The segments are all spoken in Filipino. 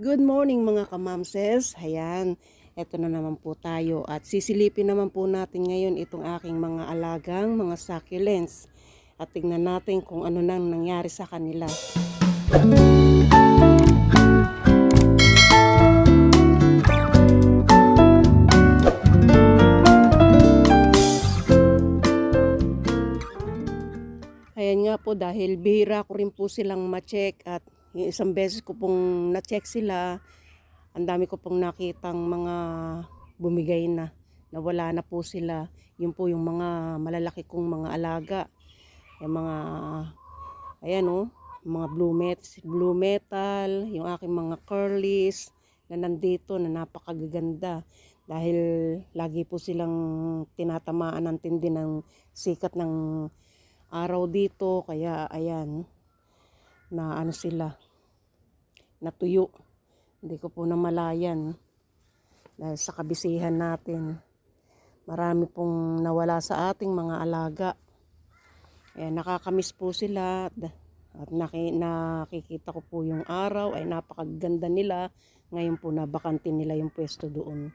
Good morning mga kamamses. Ayan, eto na naman po tayo at sisilipin naman po natin ngayon itong aking mga alagang mga succulents at tingnan natin kung ano nang nangyari sa kanila. Ayan nga po dahil bihira ko rin po silang ma-check at yung isang beses ko pong na-check sila, ang dami ko pong nakitang mga bumigay na, nawala na po sila. Yun po yung mga malalaki kong mga alaga. Yung mga, ayan o, mga blue, met, blue metal, yung aking mga curlies na nandito na napakagaganda. Dahil lagi po silang tinatamaan ng tindi ng sikat ng araw dito kaya ayan na ano sila natuyo. Hindi ko po namalayan dahil sa kabisihan natin marami pong nawala sa ating mga alaga. Eh, nakakamiss po sila at, naki, nakikita ko po yung araw. Ay napakaganda nila. Ngayon po nabakante nila yung pwesto doon.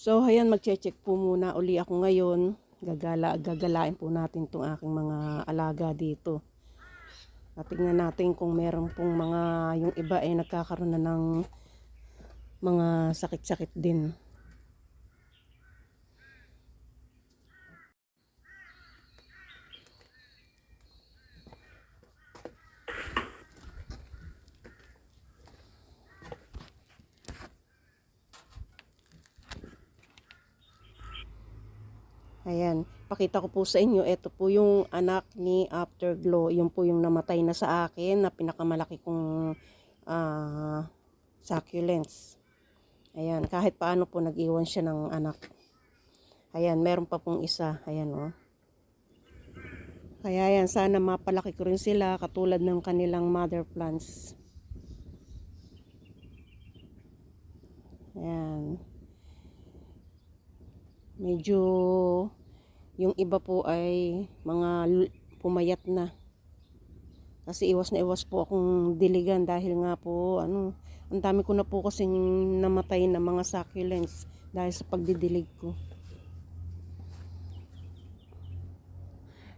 So ayan magche-check po muna uli ako ngayon. Gagala gagalain po natin tong aking mga alaga dito. Tingnan natin kung meron pong mga yung iba ay nagkakaroon na ng mga sakit-sakit din. Ayan, pakita ko po sa inyo, ito po yung anak ni Afterglow. Yung po yung namatay na sa akin na pinakamalaki kong ah, succulents. Ayan, kahit paano po nag-iwan siya ng anak. Ayan, meron pa pong isa. Ayan oh. Kaya yan, sana mapalaki ko rin sila katulad ng kanilang mother plants. Ayan. Medyo yung iba po ay mga pumayat na. Kasi iwas na iwas po akong diligan dahil nga po ano, ang dami ko na po kasing namatay na mga succulents dahil sa pagdidilig ko.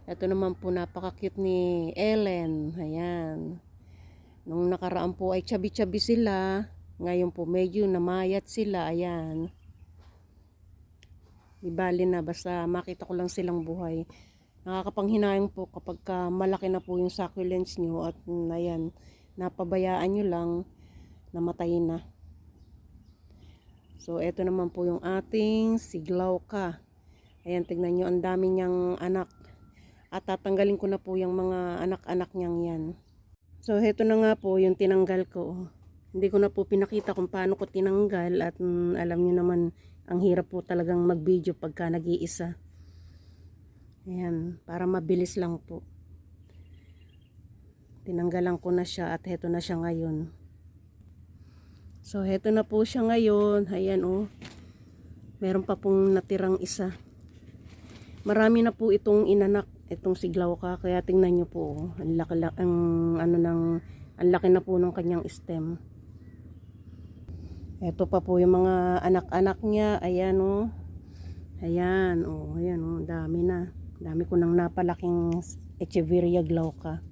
Ito naman po napaka-cute ni Ellen. Ayan. Nung nakaraan po ay chabi-chabi sila. Ngayon po medyo namayat sila. Ayan. Di bali na basta makita ko lang silang buhay. Nakakapanghinayang po kapag ka malaki na po yung succulents nyo at mm, ayan, napabayaan nyo lang, namatay na. So, eto naman po yung ating siglaw ka. Ayan, tignan nyo, ang dami niyang anak. At tatanggalin ko na po yung mga anak-anak niyang yan. So, heto na nga po yung tinanggal ko. Hindi ko na po pinakita kung paano ko tinanggal at mm, alam nyo naman, ang hirap po talagang mag-video pagka nag-iisa. Ayan, para mabilis lang po. Tinanggalan ko na siya at heto na siya ngayon. So, heto na po siya ngayon. Ayan, oh. Meron pa pong natirang isa. Marami na po itong inanak, itong siglaw ka. Kaya tingnan nyo po, oh. Ang laki, ang, ano ng, ang laki na po ng kanyang stem. Ito pa po yung mga anak-anak niya. Ayan o. Oh. Ayan o. Oh. Ayan o. Oh. Dami na. Dami ko nang napalaking Echeveria glauca.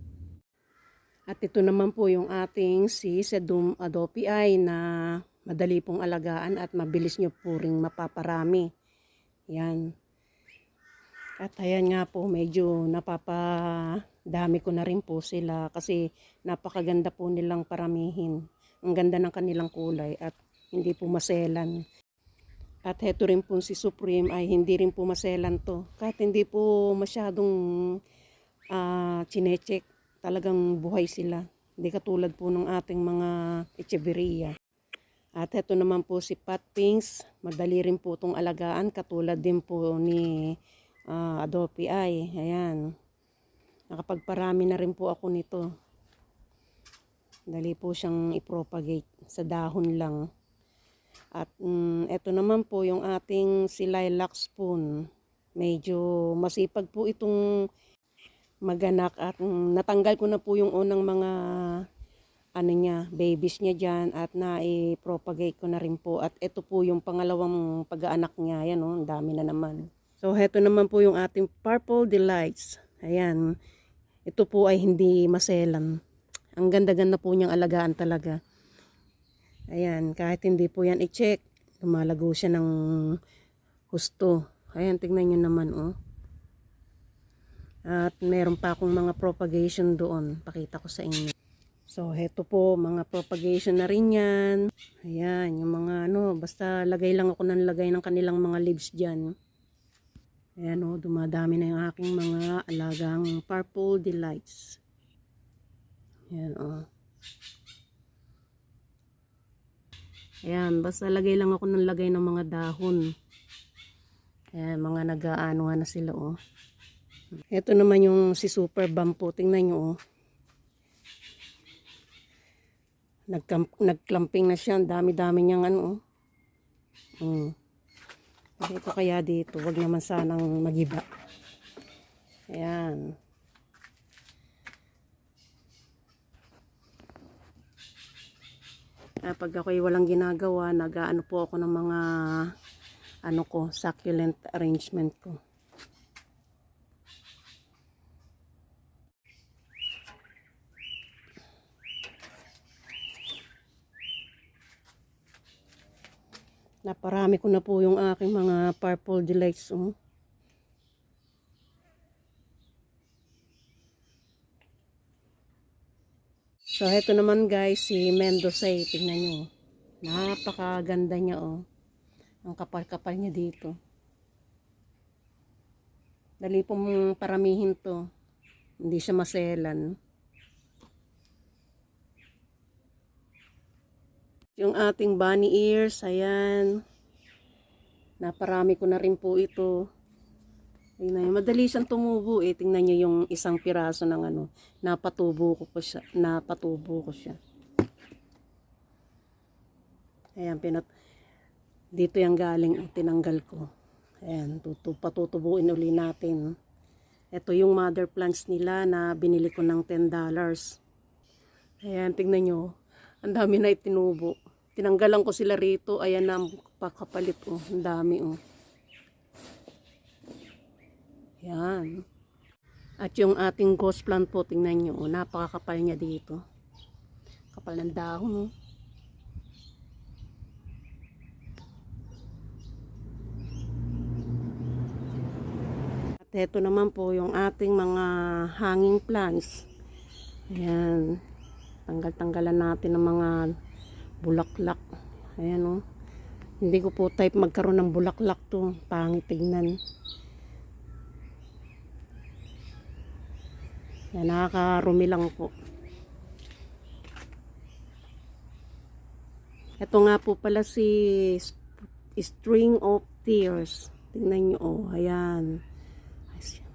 At ito naman po yung ating si Sedum adopiae na madali pong alagaan at mabilis nyo po ring mapaparami. Yan. At ayan nga po, medyo napapadami ko na rin po sila kasi napakaganda po nilang paramihin. Ang ganda ng kanilang kulay at hindi po maselan. At heto rin po si Supreme ay hindi rin po maselan to. Kahit hindi po masyadong uh, chinecheck, talagang buhay sila. Hindi katulad po ng ating mga Echeveria. At heto naman po si Pat Pinks, madali rin po itong alagaan katulad din po ni uh, Adobe Eye. Ayan. Nakapagparami na rin po ako nito. Dali po siyang ipropagate sa dahon lang. At mm, ito naman po yung ating si lilac spoon. Medyo masipag po itong maganak at mm, natanggal ko na po yung unang mga ano niya, babies niya dyan at na-propagate ko na rin po. At ito po yung pangalawang pag-aanak niya. Ayan oh, ang dami na naman. So, heto naman po yung ating Purple Delights. Ayan. Ito po ay hindi maselan. Ang ganda-ganda po niyang alagaan talaga. Ayan, kahit hindi po yan i-check, lumalago siya ng husto. Ayan, tingnan nyo naman, oh. At meron pa akong mga propagation doon. Pakita ko sa inyo. So, heto po, mga propagation na rin yan. Ayan, yung mga ano, basta lagay lang ako ng lagay ng kanilang mga leaves dyan. Ayan o, dumadami na yung aking mga alagang purple delights. Ayan o. Ayan, basta lagay lang ako ng lagay ng mga dahon. Ayan, mga nag-aano na sila o. Ito naman yung si Super Bamboo. Tingnan nyo o. Nagcamp, nagclamping na siya. Dami-dami niyang ano. oh. Mm. Dito kaya dito. Wag naman sanang magiba. Ayan. Ah, pag ako'y walang ginagawa, nag-ano po ako ng mga ano ko, succulent arrangement ko. Naparami ko na po yung aking mga purple delights. Oh. So, heto naman guys, si Mendocay. Tingnan nyo. Napakaganda niya, oh. Ang kapal-kapal niya dito. Dali pong paramihin to. Hindi siya maselan. Yung ating bunny ears, ayan. Naparami ko na rin po ito. Tingnan nyo. Madali siyang tumubo eh. Tingnan nyo yung isang piraso ng ano. Napatubo ko po siya. Napatubo ko siya. Ayan, pinat... Dito yung galing, tinanggal ko. Ayan, tutu patutubuin uli natin. Ito yung mother plants nila na binili ko ng $10. Ayan, tingnan nyo. Ang dami na itinubo. Tinanggalan ko sila rito. Ayan na, pakapalit. Oh. Ang dami. Oh. Yan. At yung ating ghost plant po, tingnan nyo. Oh, napakakapal niya dito. Kapal ng dahon. Oh. At ito naman po yung ating mga hanging plants. Ayan. Tanggal-tanggalan natin ng mga bulaklak. Ayan. Oh. Hindi ko po type magkaroon ng bulaklak to. Pangit tignan. Yan, nakakarumi lang po. Ito nga po pala si String of Tears. Tingnan nyo, oh. Ayan.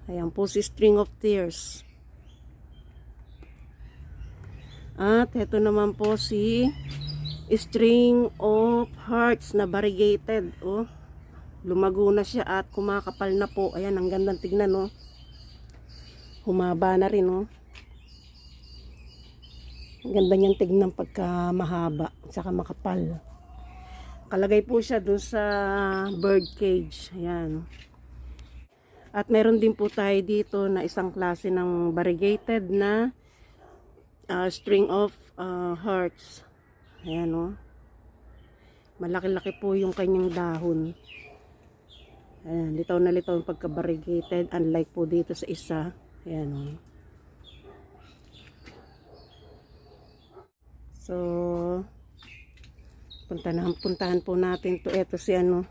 Ayan po si String of Tears. At ito naman po si String of Hearts na variegated. Oh. Lumago na siya at kumakapal na po. Ayan, ang gandang tignan, oh. Humaba na rin, oh. Ganda niyang tignan pagka mahaba, saka makapal. Kalagay po siya doon sa bird cage. Ayan. At meron din po tayo dito na isang klase ng variegated na uh, string of uh, hearts. Ayan o. Oh. Malaki-laki po yung kanyang dahon. Ayan, litaw na litaw yung pagka-variegated. Unlike po dito sa isa. Ayan o. Oh. So, puntahan, puntahan po natin to. Ito si ano.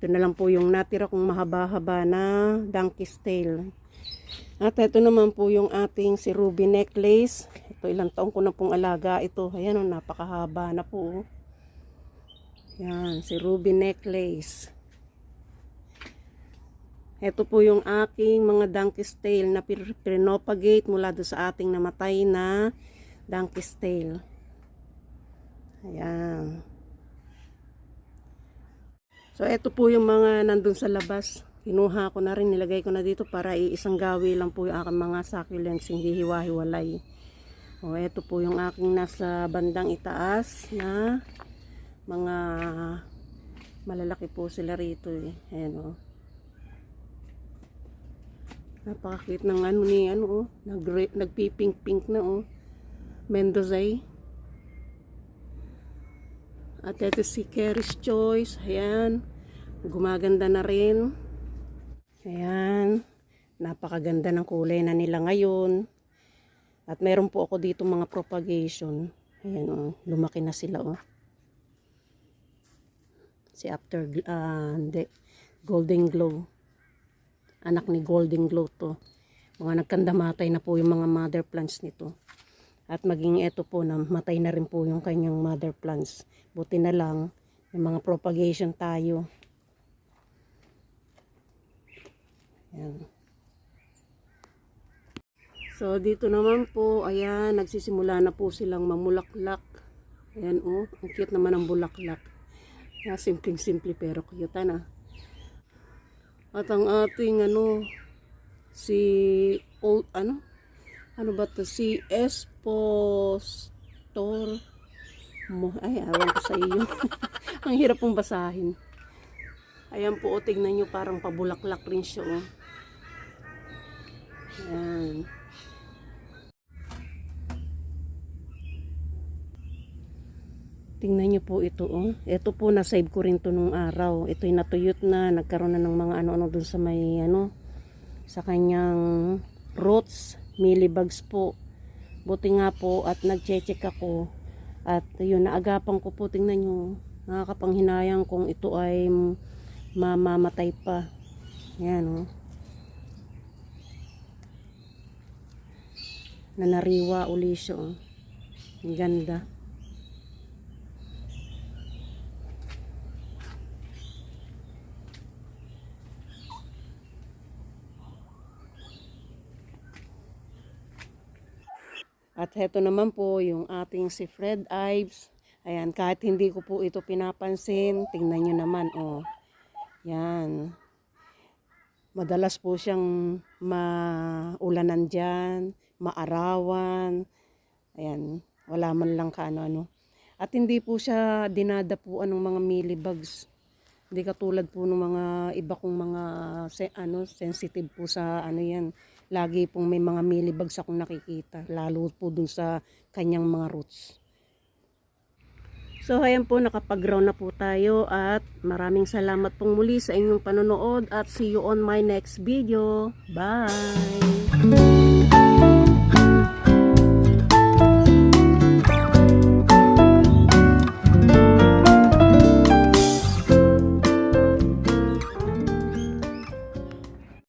Ito na lang po yung natira kong mahaba-haba na donkey's tail. At ito naman po yung ating si ruby necklace. Ito ilang taong ko na pong alaga ito. Ayan o, napakahaba na po. Yan, si ruby necklace. Ito po yung aking mga donkey's tail na pinopagate mula do sa ating namatay na donkey's tail. Ayan. So, ito po yung mga nandun sa labas. Kinuha ko na rin, nilagay ko na dito para iisang gawi lang po yung aking mga succulents, hindi hiwa-hiwalay. O, ito po yung aking nasa bandang itaas na mga malalaki po sila rito eh. Ayan o. Napakakit ng ano ni ano oh. Nag nagpipink-pink na oh. Mendozay. At ito si Carrie's Choice. Ayan. Gumaganda na rin. Ayan. Napakaganda ng kulay na nila ngayon. At meron po ako dito mga propagation. Ayan oh, lumaki na sila oh. Si after uh, hindi, golden glow. Anak ni golden glow to. Mga nagkandamatay na po yung mga mother plants nito. At maging ito po na matay na rin po yung kanyang mother plants. Buti na lang may mga propagation tayo. Ayan. So, dito naman po, ayan, nagsisimula na po silang mamulaklak. Ayan, oh, ang cute naman ang bulaklak. Na simpleng-simple pero cute na. At ang ating, ano, si, old, ano, ano ba to? Si Espostor. Mo, ay, awan ko sa iyo. ang hirap pong basahin. Ayan po, oh, tingnan nyo, parang pabulaklak rin siya, oh. Ayan. Tingnan nyo po ito, oh. Ito po, na-save ko rin to nung araw. Ito'y natuyot na, nagkaroon na ng mga ano-ano dun sa may, ano, sa kanyang roots, millibugs po. Buti nga po, at nag-check ako. At yun, naagapan ko po, tingnan nyo, nakakapanghinayang kung ito ay mamamatay pa. Yan, oh. Nanariwa uli siya, oh. Ang ganda. At heto naman po yung ating si Fred Ives. Ayan, kahit hindi ko po ito pinapansin, tingnan nyo naman, oh. Yan. Madalas po siyang maulanan dyan, maarawan. Ayan, wala man lang kaano-ano. At hindi po siya dinadapuan ng mga millibugs. Hindi katulad po ng mga iba kong mga se- ano, sensitive po sa ano yan. Lagi pong may mga millibugs akong nakikita. Lalo po dun sa kanyang mga roots. So ayan po, nakapag-ground na po tayo at maraming salamat pong muli sa inyong panonood at see you on my next video. Bye!